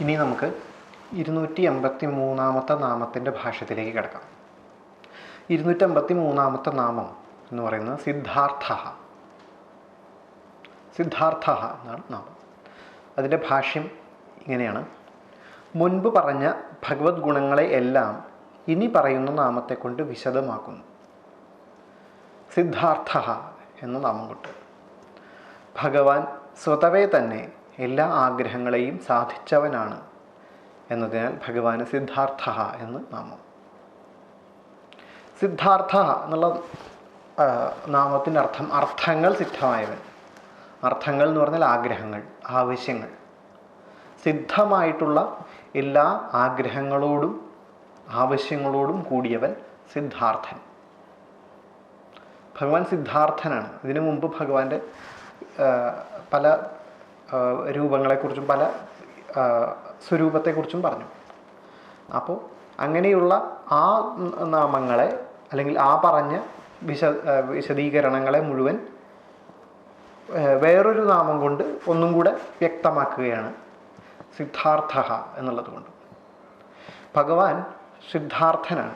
ഇനി നമുക്ക് ഇരുന്നൂറ്റി എൺപത്തി മൂന്നാമത്തെ നാമത്തിന്റെ ഭാഷത്തിലേക്ക് കിടക്കാം. ഇരുന്നൂറ്റി അമ്പത്തി മൂന്നാമത്തെ നാമം എന്ന് പറയുന്നത് സിദ്ധാർത്ഥ. സിദ്ധാർത്ഥ എന്നാണ് നാമം. അതിന്റെ ഭാഷ്യം ഇങ്ങനെയാണ്. മുൻപ് പറഞ്ഞ ഭഗവത് ഗുണങ്ങളെ എല്ലാം ഇനി പറയുന്ന നാമത്തെ കൊണ്ട് വിശദമാക്കുന്നു. സിദ്ധാർത്ഥ എന്ന നാമം കൊണ്ട്. ഭഗവാൻ സ്വതവേ തന്നെ എല്ലാ ആഗ്രഹങ്ങളെയും സാധിച്ചവനാണ് എന്നതിനാൽ ഭഗവാന് സിദ്ധാർത്ഥ എന്ന് നാമം. സിദ്ധാർത്ഥ എന്നുള്ള നാമത്തിന്റെ അർത്ഥം അർത്ഥങ്ങൾ സിദ്ധമായവൻ. അർത്ഥങ്ങൾ എന്ന് പറഞ്ഞാൽ ആഗ്രഹങ്ങൾ ആവശ്യങ്ങൾ. സിദ്ധമായിട്ടുള്ള എല്ലാ ആഗ്രഹങ്ങളോടും ആവശ്യങ്ങളോടും കൂടിയവൻ സിദ്ധാർത്ഥൻ. ഭഗവാൻ സിദ്ധാർത്ഥനാണ്. ഇതിനു മുമ്പ് ഭഗവാന്റെ പല രൂപങ്ങളെക്കുറിച്ചും പല സ്വരൂപത്തെക്കുറിച്ചും പറഞ്ഞു. അപ്പോൾ അങ്ങനെയുള്ള ആ നാമങ്ങളെ അല്ലെങ്കിൽ ആ പറഞ്ഞ വിശ വിശദീകരണങ്ങളെ മുഴുവൻ വേറൊരു നാമം കൊണ്ട് ഒന്നും കൂടെ വ്യക്തമാക്കുകയാണ് സിദ്ധാർത്ഥ എന്നുള്ളത് കൊണ്ട്. ഭഗവാൻ സിദ്ധാർത്ഥനാണ്.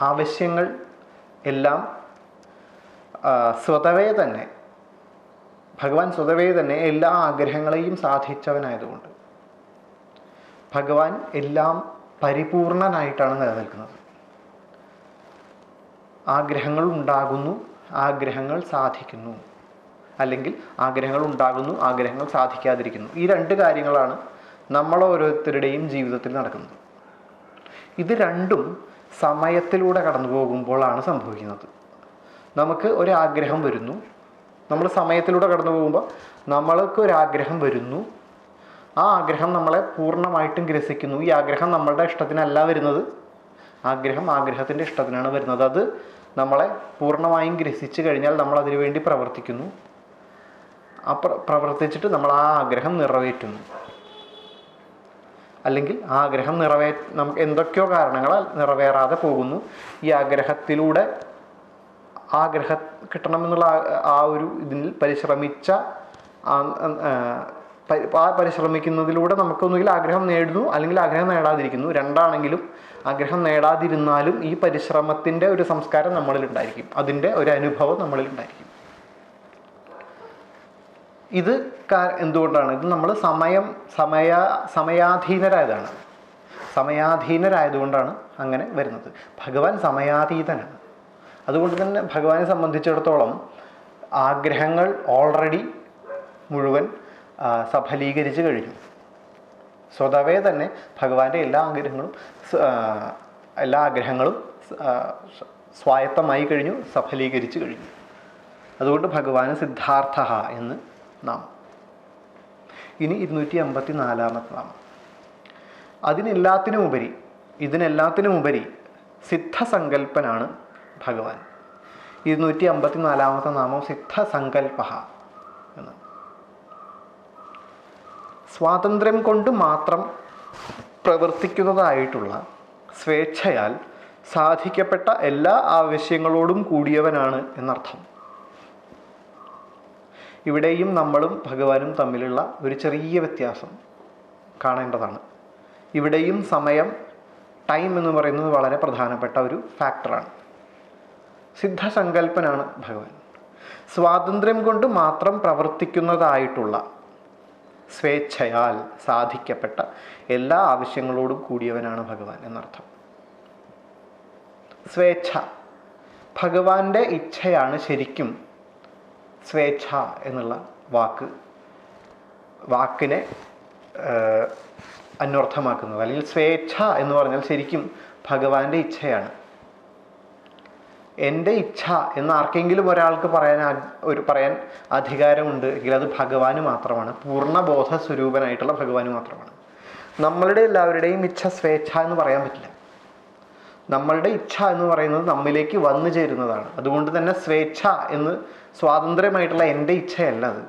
ആവശ്യങ്ങൾ എല്ലാം സ്വതവേ തന്നെ ഭഗവാൻ സ്വതവേ തന്നെ എല്ലാ ആഗ്രഹങ്ങളെയും സാധിച്ചവനായതുകൊണ്ട്. ഭഗവാൻ എല്ലാം പരിപൂർണനായിട്ടാണ് നിലനിൽക്കുന്നത്. ആഗ്രഹങ്ങൾ ഉണ്ടാകുന്നു ആഗ്രഹങ്ങൾ സാധിക്കുന്നു. അല്ലെങ്കിൽ ആഗ്രഹങ്ങൾ ഉണ്ടാകുന്നു ആഗ്രഹങ്ങൾ സാധിക്കാതിരിക്കുന്നു. ഈ രണ്ട് കാര്യങ്ങളാണ് നമ്മൾ ഓരോരുത്തരുടെയും ജീവിതത്തിൽ നടക്കുന്നത്. ഇത് രണ്ടും സമയത്തിലൂടെ കടന്നു പോകുമ്പോഴാണ് സംഭവിക്കുന്നത്. നമുക്ക് ഒരാഗ്രഹം വരുന്നു നമ്മൾ സമയത്തിലൂടെ കടന്നു പോകുമ്പോൾ നമ്മൾക്ക് ഒരു ആഗ്രഹം വരുന്നു. ആ ആഗ്രഹം നമ്മളെ പൂർണമായിട്ടും ഗ്രസിക്കുന്നു. ഈ ആഗ്രഹം നമ്മളുടെ ഇഷ്ടത്തിനല്ല വരുന്നത്. ആഗ്രഹം ആഗ്രഹത്തിന്റെ ഇഷ്ടത്തിനാണ് വരുന്നത്. അത് നമ്മളെ പൂർണമായും ഗ്രസിച്ചു കഴിഞ്ഞാൽ നമ്മൾ അതിനു വേണ്ടി പ്രവർത്തിക്കുന്നു. ആ പ്രവർത്തിച്ചിട്ട് നമ്മൾ ആ ആഗ്രഹം നിറവേറ്റുന്നു. അല്ലെങ്കിൽ ആ ആഗ്രഹം നിറവേ നമുക്ക് എന്തൊക്കെയോ കാരണങ്ങളാൽ നിറവേറാതെ പോകുന്നു. ഈ ആഗ്രഹത്തിലൂടെ ആഗ്രഹം കിട്ടണമെന്നുള്ള ആ- ഒരു ഇതിൽ പരിശ്രമിച്ച ആ- ആ, പരി- ആ പരിശ്രമിക്കുന്നതിലൂടെ നമുക്കൊന്നുകിൽ ആഗ്രഹം നേടുന്നു അല്ലെങ്കിൽ ആഗ്രഹം നേടാതിരിക്കുന്നു. രണ്ടാണെങ്കിലും ആഗ്രഹം നേടാതിരുന്നാലും ഈ പരിശ്രമത്തിന്റെ ഒരു സംസ്കാരം നമ്മളിൽ ഉണ്ടായിരിക്കും. അതിന്റെ ഒരു അനുഭവം നമ്മളിൽ ഉണ്ടായിരിക്കും. ഇത് എന്തുകൊണ്ടാണ്? ഇത് നമ്മൾ സമയം സമയ സമയാധീനരായതാണ്. സമയാധീനരായതുകൊണ്ടാണ് അങ്ങനെ വരുന്നത്. ഭഗവാൻ സമയാതീതനാണ്. അതുകൊണ്ട് തന്നെ ഭഗവാനെ സംബന്ധിച്ചിടത്തോളം ആഗ്രഹങ്ങൾ ഓൾറെഡി മുഴുവൻ സഫലീകരിച്ച് കഴിഞ്ഞു. സ്വതവേ തന്നെ ഭഗവാന്റെ എല്ലാ ആഗ്രഹങ്ങളും എല്ലാ ആഗ്രഹങ്ങളും സ്വായത്തമായി കഴിഞ്ഞു സഫലീകരിച്ച് കഴിഞ്ഞു. അതുകൊണ്ട് ഭഗവാന് സിദ്ധാർത്ഥ എന്ന് നാം ഇനി ഇരുന്നൂറ്റി അമ്പത്തി നാലാമത്തെ നാമം. അതിനെല്ലാത്തിനുമുപരി ഇതിനെല്ലാത്തിനുമുപരി സിദ്ധസങ്കല്പനാണ് ഭഗവാൻ. ഇരുന്നൂറ്റി അമ്പത്തി നാലാമത്തെ നാമം സിദ്ധസങ്കല്പ എന്ന്. സ്വാതന്ത്ര്യം കൊണ്ട് മാത്രം പ്രവർത്തിക്കുന്നതായിട്ടുള്ള സ്വേച്ഛയാൽ സാധിക്കപ്പെട്ട എല്ലാ ആവശ്യങ്ങളോടും കൂടിയവനാണ് എന്നർത്ഥം. ഇവിടെയും നമ്മളും ഭഗവാനും തമ്മിലുള്ള ഒരു ചെറിയ വ്യത്യാസം കാണേണ്ടതാണ്. ഇവിടെയും സമയം ടൈം എന്ന് പറയുന്നത് വളരെ പ്രധാനപ്പെട്ട ഒരു ഫാക്ടറാണ്. സിദ്ധസങ്കല്പനാണ് ഭഗവാൻ. സ്വാതന്ത്ര്യം കൊണ്ട് മാത്രം പ്രവർത്തിക്കുന്നതായിട്ടുള്ള സ്വേച്ഛയാൽ സാധിക്കപ്പെട്ട എല്ലാ ആവശ്യങ്ങളോടും കൂടിയവനാണ് ഭഗവാൻ എന്നർത്ഥം. സ്വേച്ഛ ഭഗവാന്റെ ഇച്ഛയാണ് ശരിക്കും സ്വേച്ഛ എന്നുള്ള വാക്ക് വാക്കിനെ അന്വർത്ഥമാക്കുന്നത്. അല്ലെങ്കിൽ സ്വേച്ഛ എന്ന് പറഞ്ഞാൽ ശരിക്കും ഭഗവാന്റെ ഇച്ഛയാണ്. എന്റെ ഇച്ഛ എന്ന് ആർക്കെങ്കിലും ഒരാൾക്ക് പറയാൻ ഒരു പറയാൻ അധികാരമുണ്ട് എങ്കിൽ അത് ഭഗവാന് മാത്രമാണ്. പൂർണബോധ സ്വരൂപനായിട്ടുള്ള ഭഗവാന് മാത്രമാണ്. നമ്മളുടെ എല്ലാവരുടെയും ഇച്ഛ സ്വേച്ഛ എന്ന് പറയാൻ പറ്റില്ല. നമ്മളുടെ ഇച്ഛ എന്ന് പറയുന്നത് നമ്മിലേക്ക് വന്നു ചേരുന്നതാണ്. അതുകൊണ്ട് തന്നെ സ്വേച്ഛ എന്ന് സ്വാതന്ത്ര്യമായിട്ടുള്ള എന്റെ ഇച്ഛയല്ല അത്.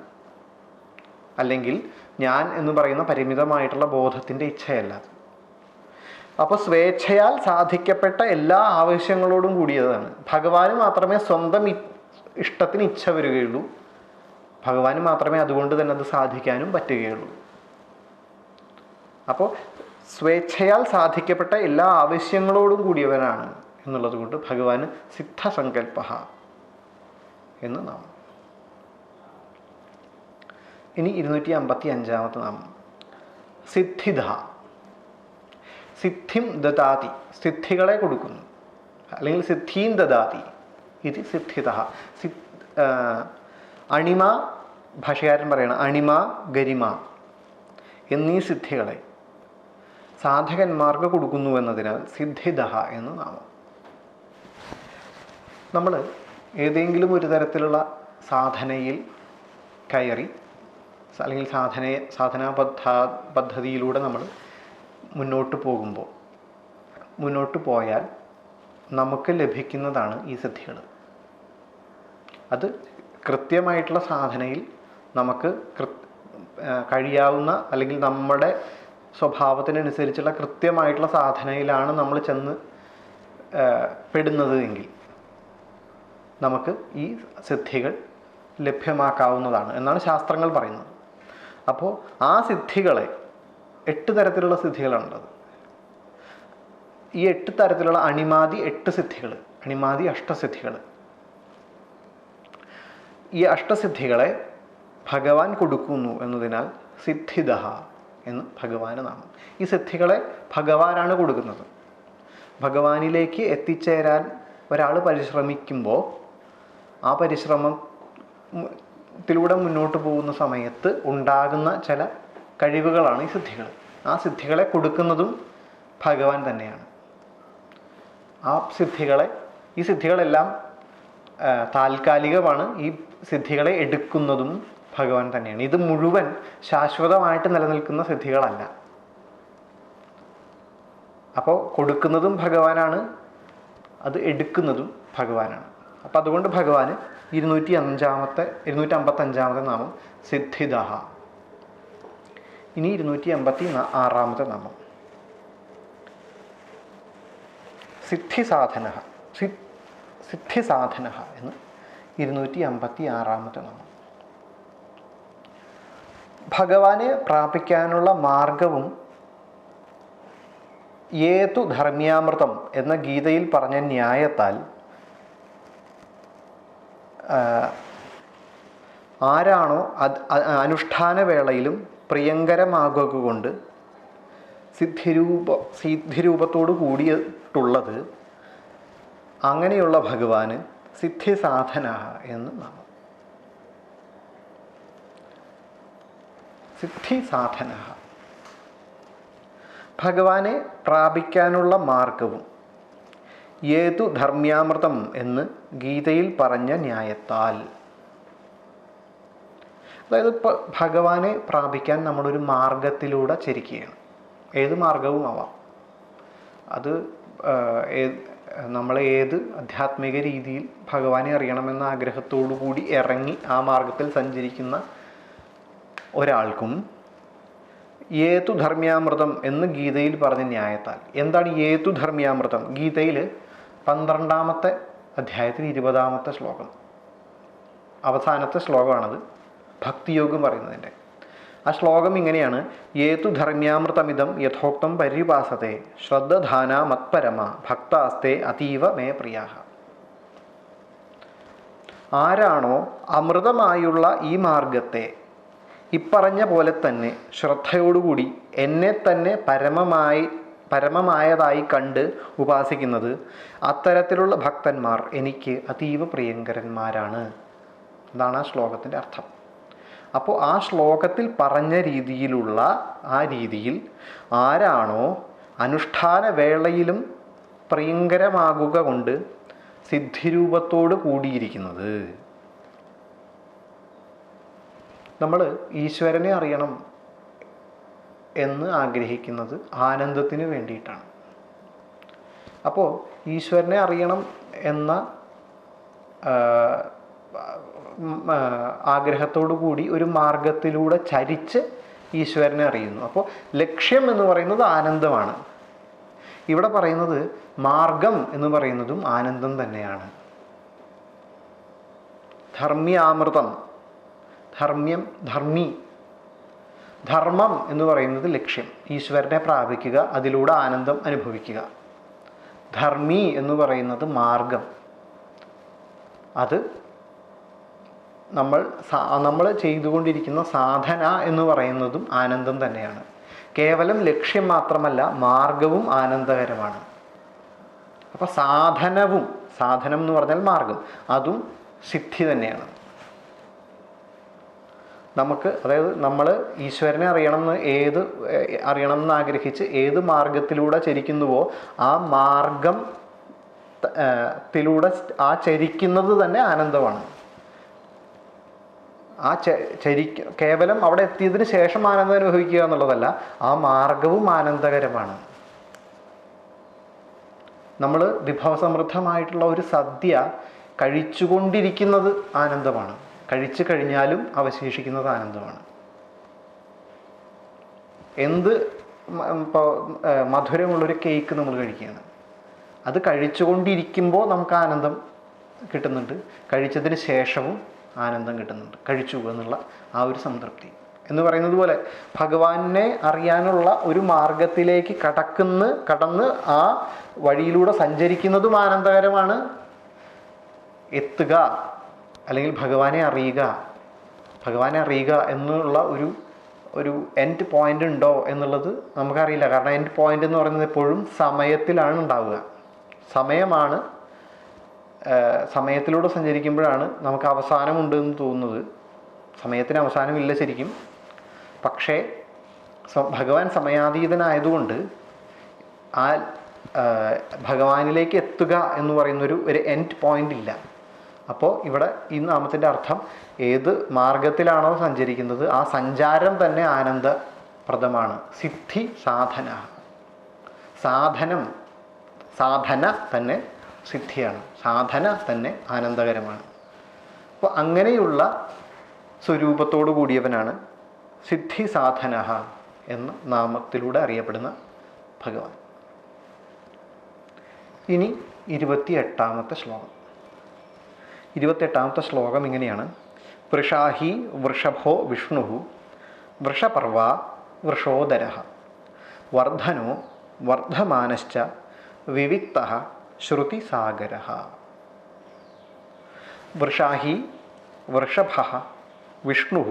അല്ലെങ്കിൽ ഞാൻ എന്ന് പറയുന്ന പരിമിതമായിട്ടുള്ള ബോധത്തിന്റെ ഇച്ഛയല്ല അത്. അപ്പോൾ സ്വേച്ഛയാൽ സാധിക്കപ്പെട്ട എല്ലാ ആവശ്യങ്ങളോടും കൂടിയതാണ്. ഭഗവാന് മാത്രമേ സ്വന്തം ഇഷ്ടത്തിന് ഇച്ഛ വരികയുള്ളൂ. ഭഗവാന് മാത്രമേ അതുകൊണ്ട് തന്നെ അത് സാധിക്കാനും പറ്റുകയുള്ളൂ. അപ്പോൾ സ്വേച്ഛയാൽ സാധിക്കപ്പെട്ട എല്ലാ ആവശ്യങ്ങളോടും കൂടിയവനാണ് എന്നുള്ളത് കൊണ്ട് ഭഗവാന് സിദ്ധസങ്കല്പ എന്ന് നാം ഇനി ഇരുന്നൂറ്റി അമ്പത്തി അഞ്ചാമത്തെ നാമം. സിദ്ധിധ. സിദ്ധിം ദദാതി സിദ്ധികളെ കൊടുക്കുന്നു. അല്ലെങ്കിൽ സിദ്ധീം ദദാതി. ഇത് സിദ്ധിത. അണിമ ഭാഷകാരൻ പറയണം അണിമ ഗരിമ എന്നീ സിദ്ധികളെ സാധകന്മാർക്ക് കൊടുക്കുന്നു എന്നതിനാൽ സിദ്ധിദഹ എന്ന് നാമം. നമ്മൾ ഏതെങ്കിലും ഒരു തരത്തിലുള്ള സാധനയിൽ കയറി അല്ലെങ്കിൽ സാധന സാധനാ പദ്ധ പദ്ധതിയിലൂടെ നമ്മൾ മുന്നോട്ട് പോകുമ്പോൾ മുന്നോട്ട് പോയാൽ നമുക്ക് ലഭിക്കുന്നതാണ് ഈ സിദ്ധികൾ. അത് കൃത്യമായിട്ടുള്ള സാധനയിൽ നമുക്ക് കഴിയാവുന്ന അല്ലെങ്കിൽ നമ്മുടെ സ്വഭാവത്തിനനുസരിച്ചുള്ള കൃത്യമായിട്ടുള്ള സാധനയിലാണ് നമ്മൾ ചെന്ന് പെടുന്നത് എങ്കിൽ നമുക്ക് ഈ സിദ്ധികൾ ലഭ്യമാക്കാവുന്നതാണ് എന്നാണ് ശാസ്ത്രങ്ങൾ പറയുന്നത്. അപ്പോൾ ആ സിദ്ധികളെ എട്ട് തരത്തിലുള്ള സിദ്ധികളാണുള്ളത്. ഈ എട്ട് തരത്തിലുള്ള അണിമാതി എട്ട് സിദ്ധികൾ അണിമാതി അഷ്ടസിദ്ധികൾ ഈ അഷ്ടസിദ്ധികളെ ഭഗവാൻ കൊടുക്കുന്നു എന്നതിനാൽ സിദ്ധിദഹ എന്ന് ഭഗവാന് നാമം. ഈ സിദ്ധികളെ ഭഗവാനാണ് കൊടുക്കുന്നത്. ഭഗവാനിലേക്ക് എത്തിച്ചേരാൻ ഒരാൾ പരിശ്രമിക്കുമ്പോൾ ആ പരിശ്രമത്തിലൂടെ ത്തിലൂടെ മുന്നോട്ട് പോകുന്ന സമയത്ത് ഉണ്ടാകുന്ന ചില കഴിവുകളാണ് ഈ സിദ്ധികൾ. ആ സിദ്ധികളെ കൊടുക്കുന്നതും ഭഗവാൻ തന്നെയാണ്. ആ സിദ്ധികളെ ഈ സിദ്ധികളെല്ലാം താൽക്കാലികമാണ് ഈ സിദ്ധികളെ എടുക്കുന്നതും ഭഗവാൻ തന്നെയാണ്. ഇത് മുഴുവൻ ശാശ്വതമായിട്ട് നിലനിൽക്കുന്ന സിദ്ധികളല്ല. അപ്പോൾ കൊടുക്കുന്നതും ഭഗവാനാണ് അത് എടുക്കുന്നതും ഭഗവാനാണ്. അപ്പം അതുകൊണ്ട് ഭഗവാന് ഇരുന്നൂറ്റി അഞ്ചാമത്തെ ഇരുന്നൂറ്റി അമ്പത്തി അഞ്ചാമത്തെ നാമം സിദ്ധിദഹ. ഇനി ഇരുന്നൂറ്റി അമ്പത്തി ആറാമത്തെ നാമം. സിദ്ധിസാധന സിദ്ധിസാധന എന്ന് ഇരുന്നൂറ്റി അമ്പത്തി ആറാമത്തെ നാമം. ഭഗവാനെ പ്രാപിക്കാനുള്ള മാർഗവും ഏതു ധർമ്മ്യാമൃതം എന്ന ഗീതയിൽ പറഞ്ഞ ന്യായത്താൽ ആരാണോ അനുഷ്ഠാന വേളയിലും പ്രിയങ്കരമാകുക കൊണ്ട് സിദ്ധിരൂപ സിദ്ധിരൂപത്തോടു കൂടിയിട്ടുള്ളത് അങ്ങനെയുള്ള ഭഗവാന് സിദ്ധിസാധന എന്ന് നാമം. സിദ്ധിസാധന. ഭഗവാനെ പ്രാപിക്കാനുള്ള മാർഗവും ഏതു ധർമ്മ്യാമൃതം എന്ന് ഗീതയിൽ പറഞ്ഞ ന്യായത്താൽ അതായത് ഭഗവാനെ പ്രാപിക്കാൻ നമ്മളൊരു മാർഗത്തിലൂടെ ചരിക്കുകയാണ്. ഏത് മാർഗവും ആവാം. അത് നമ്മൾ ഏത് ആധ്യാത്മിക രീതിയിൽ ഭഗവാനെ അറിയണമെന്ന ആഗ്രഹത്തോടു കൂടി ഇറങ്ങി ആ മാർഗത്തിൽ സഞ്ചരിക്കുന്ന ഒരാൾക്കും ഏതു ധർമ്മ്യാമൃതം എന്ന് ഗീതയിൽ പറഞ്ഞ ന്യായത്താൽ എന്താണ് ഏതു ധർമ്മ്യാമൃതം? ഗീതയിൽ പന്ത്രണ്ടാമത്തെ അധ്യായത്തിൽ ഇരുപതാമത്തെ ശ്ലോകം. അവസാനത്തെ ശ്ലോകമാണത്. ഭക്തിയോഗം പറയുന്നതിന്റെ. ആ ശ്ലോകം ഇങ്ങനെയാണ്. ഏതു ധർമ്മ്യാമൃതമിതം യഥോക്തം പരിപാസത്തെ ശ്രദ്ധധാന മത്പരമ ഭക്താസ്തേ അതീവ മേ പ്രിയാഹ. ആരാണോ അമൃതമായുള്ള ഈ മാർഗത്തെ ഇപ്പറഞ്ഞ പോലെ തന്നെ ശ്രദ്ധയോടുകൂടി എന്നെ തന്നെ പരമമായി പരമമായതായി കണ്ട് ഉപാസിക്കുന്നത് അത്തരത്തിലുള്ള ഭക്തന്മാർ എനിക്ക് അതീവ പ്രിയങ്കരന്മാരാണ്. അതാണ് ആ ശ്ലോകത്തിന്റെ അർത്ഥം. അപ്പോൾ ആ ശ്ലോകത്തിൽ പറഞ്ഞ രീതിയിലുള്ള ആ രീതിയിൽ ആരാണോ അനുഷ്ഠാന വേളയിലും പ്രിയങ്കരമാകുക കൊണ്ട് സിദ്ധിരൂപത്തോട് കൂടിയിരിക്കുന്നത്. നമ്മൾ ഈശ്വരനെ അറിയണം എന്ന് ആഗ്രഹിക്കുന്നത് ആനന്ദത്തിന് വേണ്ടിയിട്ടാണ്. അപ്പോൾ ഈശ്വരനെ അറിയണം എന്ന ആഗ്രഹത്തോടു കൂടി ഒരു മാർഗത്തിലൂടെ ചരിച്ച് ഈശ്വരനെ അറിയുന്നു. അപ്പോൾ ലക്ഷ്യം എന്ന് പറയുന്നത് ആനന്ദമാണ്. ഇവിടെ പറയുന്നത് മാർഗം എന്ന് പറയുന്നതും ആനന്ദം തന്നെയാണ്. ധർമ്മ്യാമൃതം ധർമ്മ്യം ധർമ്മി ധർമ്മം എന്ന് പറയുന്നത് ലക്ഷ്യം. ഈശ്വരനെ പ്രാപിക്കുക അതിലൂടെ ആനന്ദം അനുഭവിക്കുക. ധർമ്മി എന്ന് പറയുന്നത് മാർഗം. അത് നമ്മൾ നമ്മൾ ചെയ്തുകൊണ്ടിരിക്കുന്ന സാധന എന്ന് പറയുന്നതും ആനന്ദം തന്നെയാണ്. കേവലം ലക്ഷ്യം മാത്രമല്ല മാർഗവും ആനന്ദകരമാണ്. അപ്പോൾ സാധനവും സാധനം എന്ന് പറഞ്ഞാൽ മാർഗം അതും സിദ്ധി തന്നെയാണ്. നമുക്ക് അതായത് നമ്മൾ ഈശ്വരനെ അറിയണം എന്ന് ഏത് അറിയണം എന്ന് ആഗ്രഹിച്ച് ഏത് മാർഗത്തിലൂടെ ചരിക്കുന്നുവോ ആ മാർഗം ത്തിലൂടെ ആ ചരിക്കുന്നത് തന്നെ ആനന്ദമാണ്. ആ ചരി കേവലം അവിടെ എത്തിയതിന് ശേഷം ആനന്ദം അനുഭവിക്കുക എന്നുള്ളതല്ല ആ മാർഗവും ആനന്ദകരമാണ്. നമ്മൾ വിഭവസമൃദ്ധമായിട്ടുള്ള ഒരു സദ്യ കഴിച്ചുകൊണ്ടിരിക്കുന്നത് ആനന്ദമാണ്. കഴിച്ചു കഴിഞ്ഞാലും അവശേഷിക്കുന്നത് ആനന്ദമാണ്. എന്ത് ഇപ്പോൾ മധുരമുള്ളൊരു കേക്ക് നമ്മൾ കഴിക്കുകയാണ്. അത് കഴിച്ചുകൊണ്ടിരിക്കുമ്പോൾ നമുക്ക് ആനന്ദം കിട്ടുന്നുണ്ട്. കഴിച്ചതിന് ശേഷവും ആനന്ദം കിട്ടുന്നുണ്ട്. കഴിച്ചു എന്നുള്ള ആ ഒരു സംതൃപ്തി. എന്ന് പറയുന്നത് പോലെ ഭഗവാനെ അറിയാനുള്ള ഒരു മാർഗത്തിലേക്ക് കടക്കുന്ന കടന്ന് ആ വഴിയിലൂടെ സഞ്ചരിക്കുന്നതും ആനന്ദകരമാണ്. എത്തുക അല്ലെങ്കിൽ ഭഗവാനെ അറിയുക. ഭഗവാനെ അറിയുക എന്നുള്ള ഒരു ഒരു എൻഡ് പോയിന്റ് ഉണ്ടോ എന്നുള്ളത് നമുക്കറിയില്ല. കാരണം എൻഡ് പോയിന്റ് എന്ന് പറയുന്നത് എപ്പോഴും സമയത്തിലാണ് ഉണ്ടാവുക. സമയമാണ് സമയത്തിലൂടെ സഞ്ചരിക്കുമ്പോഴാണ് നമുക്ക് അവസാനമുണ്ട് എന്ന് തോന്നുന്നത്. സമയത്തിന് അവസാനമില്ല ശരിക്കും. പക്ഷേ ഭഗവാൻ സമയാതീതനായതുകൊണ്ട് ആ ഭഗവാനിലേക്ക് എത്തുക എന്ന് പറയുന്നൊരു ഒരു എൻഡ് പോയിന്റ് ഇല്ല. അപ്പോൾ ഇവിടെ ഈ നാമത്തിന്റെ അർത്ഥം ഏത് മാർഗത്തിലാണോ സഞ്ചരിക്കുന്നത് ആ സഞ്ചാരം തന്നെ ആനന്ദപ്രദമാണ്. സിദ്ധി സാധന. സാധനം സാധന തന്നെ സിദ്ധിയാണ്. സാധന തന്നെ ആനന്ദകരമാണ്. അപ്പോൾ അങ്ങനെയുള്ള സ്വരൂപത്തോടു കൂടിയവനാണ് സിദ്ധി സാധന എന്ന നാമത്തിലൂടെ അറിയപ്പെടുന്ന ഭഗവാൻ. ഇനി ഇരുപത്തിയെട്ടാമത്തെ ശ്ലോകം. ഇരുപത്തെട്ടാമത്തെ ശ്ലോകം ഇങ്ങനെയാണ്. വൃഷാഹി വൃഷഭോ വിഷ്ണു വൃഷപർവ വൃഷോദര വർധനോ വർദ്ധമാനശ്ച വിവിക്ത ശ്രുതിസാഗര. വൃഷാഹി വൃഷഭ വിഷ്ണു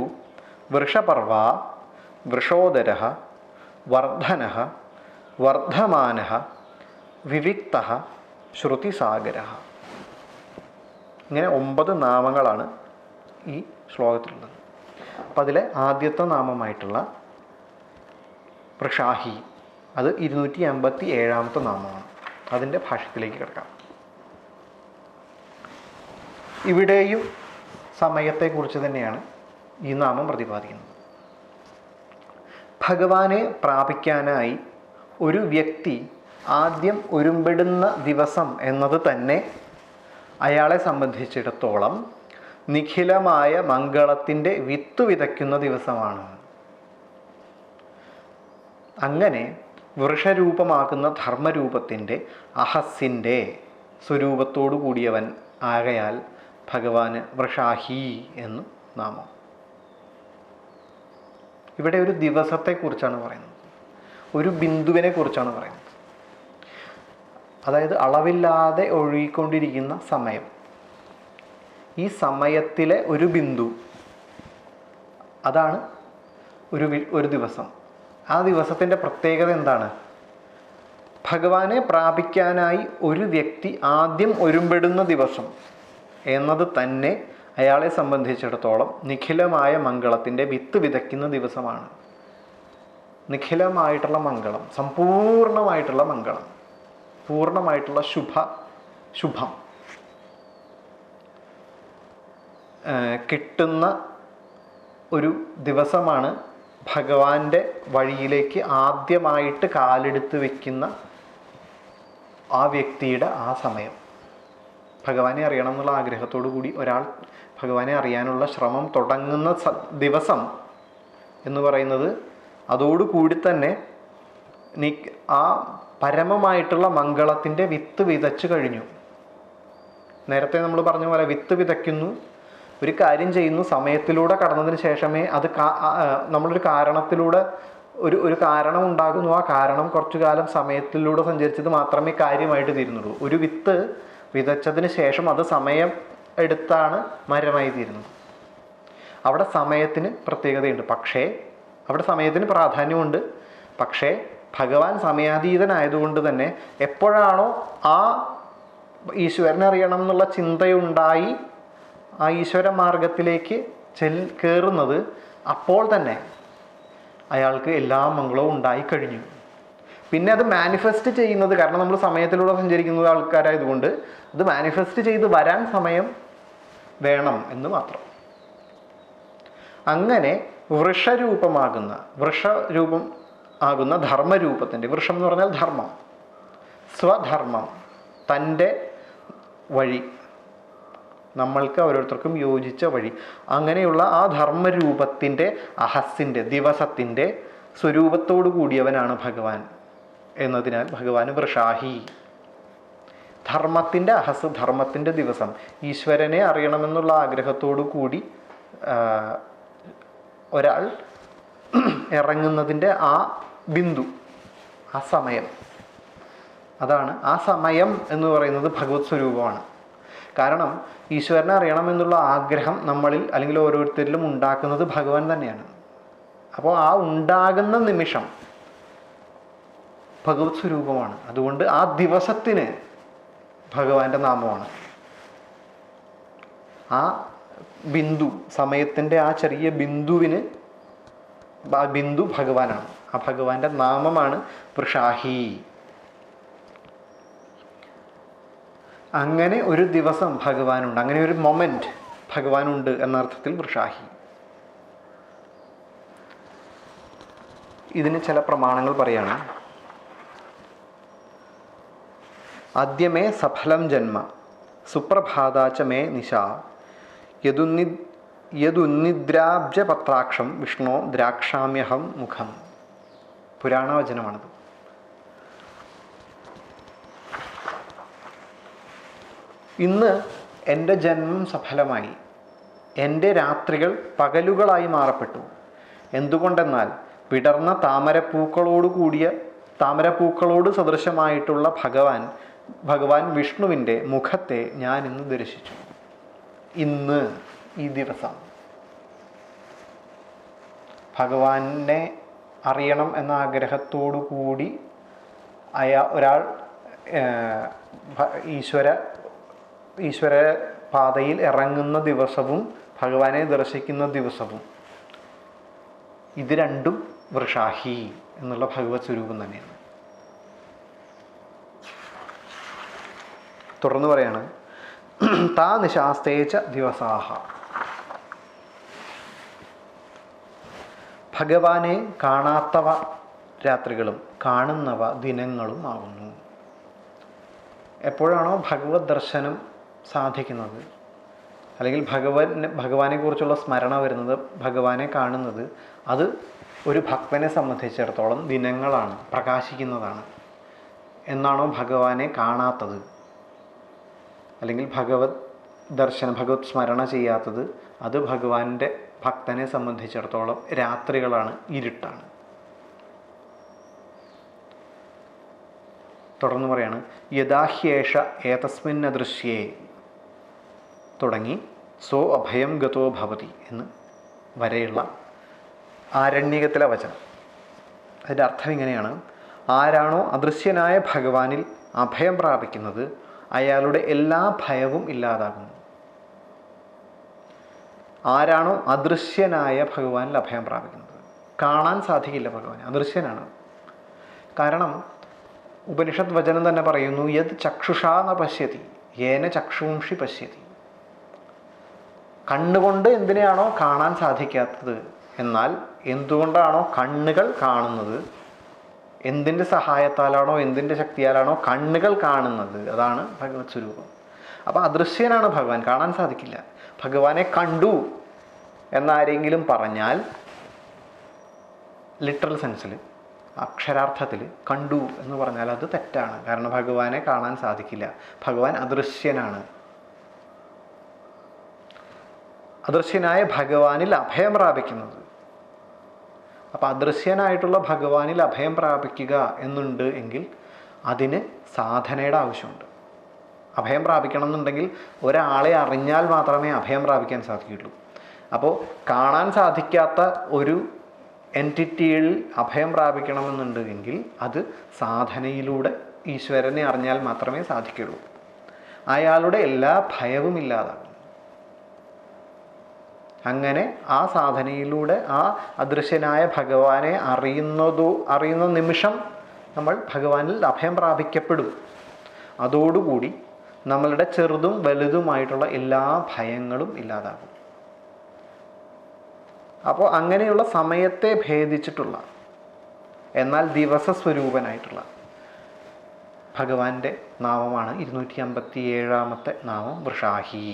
വൃഷപർവ വൃഷോദര വർധന വർദ്ധമാന വിവിക്ത ശ്രുതിസാഗര. ഇങ്ങനെ ഒമ്പത് നാമങ്ങളാണ് ഈ ശ്ലോകത്തിലുള്ളത്. അപ്പം അതിലെ ആദ്യത്തെ നാമമായിട്ടുള്ള വൃഷാഹി അത് ഇരുന്നൂറ്റി അമ്പത്തി ഏഴാമത്തെ നാമമാണ്. അതിന്റെ ഭാഷത്തിലേക്ക് കിടക്കാം. ഇവിടെയും സമയത്തെക്കുറിച്ച് തന്നെയാണ് ഈ നാമം പ്രതിപാദിക്കുന്നത്. ഭഗവാനെ പ്രാപിക്കാനായി ഒരു വ്യക്തി ആദ്യം ഒരുമ്പെടുന്ന ദിവസം എന്നത് തന്നെ അയാളെ സംബന്ധിച്ചിടത്തോളം നിഖിലമായ മംഗളത്തിന്റെ വിത്ത് വിതയ്ക്കുന്ന ദിവസമാണ്. അങ്ങനെ വൃഷരൂപമാക്കുന്ന ധർമ്മരൂപത്തിന്റെ അഹസ്സിന്റെ സ്വരൂപത്തോടു കൂടിയവൻ ആകയാൽ ഭഗവാന് വൃഷാഹി എന്ന് നാമം. ഇവിടെ ഒരു ദിവസത്തെക്കുറിച്ചാണ് പറയുന്നത്. ഒരു ബിന്ദുവിനെ കുറിച്ചാണ് പറയുന്നത്. അതായത് അളവില്ലാതെ ഒഴുകിക്കൊണ്ടിരിക്കുന്ന സമയം. ഈ സമയത്തിലെ ഒരു ബിന്ദു. അതാണ് ഒരു ഒരു ദിവസം. ആ ദിവസത്തിന്റെ പ്രത്യേകത എന്താണ്? ഭഗവാനെ പ്രാപിക്കാനായി ഒരു വ്യക്തി ആദ്യം ഒരുമ്പെടുന്ന ദിവസം എന്നത് തന്നെ അയാളെ സംബന്ധിച്ചിടത്തോളം നിഖിലമായ മംഗളത്തിന്റെ വിത്ത് വിതയ്ക്കുന്ന ദിവസമാണ്. നിഖിലമായിട്ടുള്ള മംഗളം സമ്പൂർണമായിട്ടുള്ള മംഗളം പൂർണമായിട്ടുള്ള ശുഭ ശുഭം. കിട്ടുന്ന ഒരു ദിവസമാണ് ഭഗവാന്റെ വഴിയിലേക്ക് ആദ്യമായിട്ട് കാലെടുത്ത് വെക്കുന്ന ആ വ്യക്തിയുടെ ആ സമയം. ഭഗവാനെ അറിയണം എന്നുള്ള ആഗ്രഹത്തോടു കൂടി ഒരാൾ ഭഗവാനെ അറിയാനുള്ള ശ്രമം തുടങ്ങുന്ന ദിവസം എന്ന് പറയുന്നത് അതോടുകൂടി തന്നെ നീ ആ പരമമായിട്ടുള്ള മംഗളത്തിന്റെ വിത്ത് വിതച്ചു കഴിഞ്ഞു. നേരത്തെ നമ്മൾ പറഞ്ഞ പോലെ വിത്ത് വിതയ്ക്കുന്നു. ഒരു കാര്യം ചെയ്യുന്നു സമയത്തിലൂടെ കടന്നതിന് ശേഷമേ അത് നമ്മളൊരു കാരണത്തിലൂടെ ഒരു ഒരു കാരണം ഉണ്ടാകുന്നു. ആ കാരണം കുറച്ചു കാലം സമയത്തിലൂടെ സഞ്ചരിച്ചത് മാത്രമേ കാര്യമായിട്ട് തീരുന്നുള്ളൂ. ഒരു വിത്ത് വിതച്ചതിന് ശേഷം അത് സമയം എടുത്താണ് മരമായി തീരുന്നത്. അവിടെ സമയത്തിന് പ്രത്യേകതയുണ്ട്. പക്ഷേ അവിടെ സമയത്തിന് പ്രാധാന്യമുണ്ട്. പക്ഷേ ഭഗവാൻ സമയാതീതനായതുകൊണ്ട് തന്നെ എപ്പോഴാണോ ആ ഈശ്വരനെ അറിയണം എന്നുള്ള ചിന്തയുണ്ടായി ആ ഈശ്വര മാർഗത്തിലേക്ക് ചെൽ കയറുന്നത് അപ്പോൾ തന്നെ അയാൾക്ക് എല്ലാ മംഗളവും ഉണ്ടായിക്കഴിഞ്ഞു പിന്നെ അത് മാനിഫെസ്റ്റ് ചെയ്യുന്നത് കാരണം നമ്മൾ സമയത്തിലൂടെ സഞ്ചരിക്കുന്ന ആൾക്കാരായതുകൊണ്ട് അത് മാനിഫെസ്റ്റ് ചെയ്ത് വരാൻ സമയം വേണം എന്ന് മാത്രം. അങ്ങനെ വൃഷരൂപമാകുന്ന വൃഷരൂപം ആകുന്ന ധർമ്മരൂപത്തിന്റെ വൃഷം എന്ന് പറഞ്ഞാൽ ധർമ്മം സ്വധർമ്മം തന്റെ വഴി നമ്മൾക്ക് ഓരോരുത്തർക്കും യോജിച്ച വഴി. അങ്ങനെയുള്ള ആ ധർമ്മരൂപത്തിന്റെ അഹസ്സിന്റെ ദിവസത്തിന്റെ സ്വരൂപത്തോടു കൂടിയവനാണ് ഭഗവാൻ എന്നതിനാൽ ഭഗവാൻ വൃഷാഹി. ധർമ്മത്തിന്റെ അഹസ് ധർമ്മത്തിന്റെ ദിവസം. ഈശ്വരനെ അറിയണമെന്നുള്ള ആഗ്രഹത്തോടു കൂടി ഒരാൾ ഇറങ്ങുന്നതിന്റെ ആ ബിന്ദു ആ സമയം. അതാണ് ആ സമയം എന്ന് പറയുന്നത് ഭഗവത് സ്വരൂപമാണ്. കാരണം ഈശ്വരനെ അറിയണമെന്നുള്ള ആഗ്രഹം നമ്മളിൽ അല്ലെങ്കിൽ ഓരോരുത്തരിലും ഉണ്ടാക്കുന്നത് ഭഗവാൻ തന്നെയാണ്. അപ്പോൾ ആ ഉണ്ടാകുന്ന നിമിഷം ഭഗവത് സ്വരൂപമാണ്. അതുകൊണ്ട് ആ ദിവസത്തിന് ഭഗവാന്റെ നാമമാണ്. ആ ബിന്ദു സമയത്തിന്റെ ആ ചെറിയ ബിന്ദുവിന് ബിന്ദു ഭഗവാനാണ്. ആ ഭഗവാന്റെ നാമമാണ് വൃഷാഹി അങ്ങനെ ഒരു ദിവസം ഭഗവാനുണ്ട്. അങ്ങനെ ഒരു മൊമെന്റ് ഭഗവാനുണ്ട് എന്നർത്ഥത്തിൽ വൃഷാഹി ഇതിന് ചില പ്രമാണങ്ങൾ പറയാണ്. ആദ്യമേ സഫലം ജന്മ സുപ്രഭാതാച്ച മേ നിശ യദുന്നി യദുന്നിദ്രാബ്ജപത്രാക്ഷം വിഷ്ണോ ദ്രാക്ഷാമ്യഹം മുഖം. പുരാണവചനമാണത്. ഇന്ന് എന്റെ ജന്മം സഫലമായി. എന്റെ രാത്രികൾ പകലുകളായി മാറപ്പെട്ടു. എന്തുകൊണ്ടെന്നാൽ വിടർന്ന താമരപ്പൂക്കളോട് കൂടിയ താമരപ്പൂക്കളോട് സദൃശമായിട്ടുള്ള ഭഗവാൻ ഭഗവാൻ വിഷ്ണുവിന്റെ മുഖത്തെ ഞാൻ ഇന്ന് ദർശിച്ചു. ഇന്ന് ഈ ദിവസം. ഭഗവാനെ അറിയണം എന്ന ആഗ്രഹത്തോടു കൂടി അയാ ഒരാൾ ഈശ്വര ഈശ്വര പാതയിൽ ഇറങ്ങുന്ന ദിവസവും ഭഗവാനെ ദർശിക്കുന്ന ദിവസവും. ഇത് രണ്ടും വൃഷാഹി എന്നുള്ള ഭഗവത് സ്വരൂപം തന്നെയാണ്. തുടർന്ന് പറയാണ് താ നിശാസ്തേച്ച ദിവസാഹ. ഭഗവാനെ കാണാത്തവ രാത്രികളും കാണുന്നവ ദിനങ്ങളും ആകുന്നു. എപ്പോഴാണോ ഭഗവത് ദർശനം സാധിക്കുന്നത്. അല്ലെങ്കിൽ ഭഗവാൻ ഭഗവാനെക്കുറിച്ചുള്ള സ്മരണ വരുന്നത് ഭഗവാനെ കാണുന്നത് അത് ഒരു ഭക്തനെ സംബന്ധിച്ചിടത്തോളം ദിനങ്ങളാണ് പ്രകാശിക്കുന്നതാണ്. എന്നാണോ ഭഗവാനെ കാണാത്തത്? അല്ലെങ്കിൽ ഭഗവത് ദർശനം ഭഗവത് സ്മരണ ചെയ്യാത്തത് അത് ഭഗവാന്റെ ഭക്തനെ സംബന്ധിച്ചിടത്തോളം രാത്രികളാണ് ഇരുട്ടാണ്. തുടർന്ന് പറയാണ് യഥാഹ്യേഷ ഏതസ്മിന്ന അദൃശ്യേ തുടങ്ങി. സോ അഭയം ഗതോ ഭവതി എന്ന് വരെയുള്ള ആരണ്യകത്തിലെ വചനം. അതിന്റെ അർത്ഥം ഇങ്ങനെയാണ്. ആരാണോ അദൃശ്യനായ ഭഗവാനിൽ അഭയം പ്രാപിക്കുന്നത് അയാളുടെ എല്ലാ ഭയവും ഇല്ലാതാകുന്നു. ആരാണോ അദൃശ്യനായ ഭഗവാനിൽ അഭയം പ്രാപിക്കുന്നത്? കാണാൻ സാധിക്കില്ല ഭഗവാൻ അദൃശ്യനാണ്. കാരണം ഉപനിഷത് വചനം തന്നെ പറയുന്നു യത് ചക്ഷുഷാ ന പശ്യതി ഏന ചക്ഷുംഷി പശ്യതി. കണ്ണുകൊണ്ട് എന്തിനെയാണോ കാണാൻ സാധിക്കാത്തത്? എന്നാൽ എന്തുകൊണ്ടാണോ കണ്ണുകൾ കാണുന്നത്? എന്തിന്റെ സഹായത്താലാണോ എന്തിന്റെ ശക്തിയാലാണോ കണ്ണുകൾ കാണുന്നത്? അതാണ് ഭഗവത് സ്വരൂപം. അപ്പോൾ അദൃശ്യനാണ് ഭഗവാൻ കാണാൻ സാധിക്കില്ല. ഭഗവാനെ കണ്ടു എന്നാരെങ്കിലും പറഞ്ഞാൽ ലിറ്ററൽ സെൻസിൽ അക്ഷരാർത്ഥത്തിൽ കണ്ടു എന്ന് പറഞ്ഞാൽ അത് തെറ്റാണ്. കാരണം ഭഗവാനെ കാണാൻ സാധിക്കില്ല. ഭഗവാൻ അദൃശ്യനാണ്. അദൃശ്യനായ ഭഗവാനിൽ അഭയം പ്രാപിക്കുന്നത്. അപ്പോൾ അദൃശ്യനായിട്ടുള്ള ഭഗവാനിൽ അഭയം പ്രാപിക്കുക എന്നുണ്ട് എങ്കിൽ അതിന് സാധനയുടെ ആവശ്യമുണ്ട്. അഭയം പ്രാപിക്കണം എന്നുണ്ടെങ്കിൽ ഒരാളെ അറിഞ്ഞാൽ മാത്രമേ അഭയം പ്രാപിക്കാൻ സാധിക്കുകയുള്ളൂ. അപ്പോൾ കാണാൻ സാധിക്കാത്ത ഒരു എന്റിറ്റിയിൽ അഭയം പ്രാപിക്കണമെന്നുണ്ട് എങ്കിൽ അത് സാധനയിലൂടെ ഈശ്വരനെ അറിഞ്ഞാൽ മാത്രമേ സാധിക്കുകയുള്ളൂ. അയാളുടെ എല്ലാ ഭയവും ഇല്ലാതാകും അങ്ങനെ ആ സാധനയിലൂടെ ആ അദൃശ്യനായ ഭഗവാനെ അറിയുന്നതു അറിയുന്ന നിമിഷം നമ്മൾ ഭഗവാനിൽ അഭയം പ്രാപിക്കപ്പെടും. അതോടുകൂടി നമ്മളുടെ ചെറുതും വലുതുമായിട്ടുള്ള എല്ലാ ഭയങ്ങളും ഇല്ലാതാകും. അപ്പോൾ അങ്ങനെയുള്ള സമയത്തെ ഭേദിച്ചിട്ടുള്ള എന്നാൽ ദിവസ സ്വരൂപനായിട്ടുള്ള ഭഗവാന്റെ നാമമാണ് ഇരുന്നൂറ്റി അമ്പത്തി ഏഴാമത്തെ നാമം വൃഷാഹി.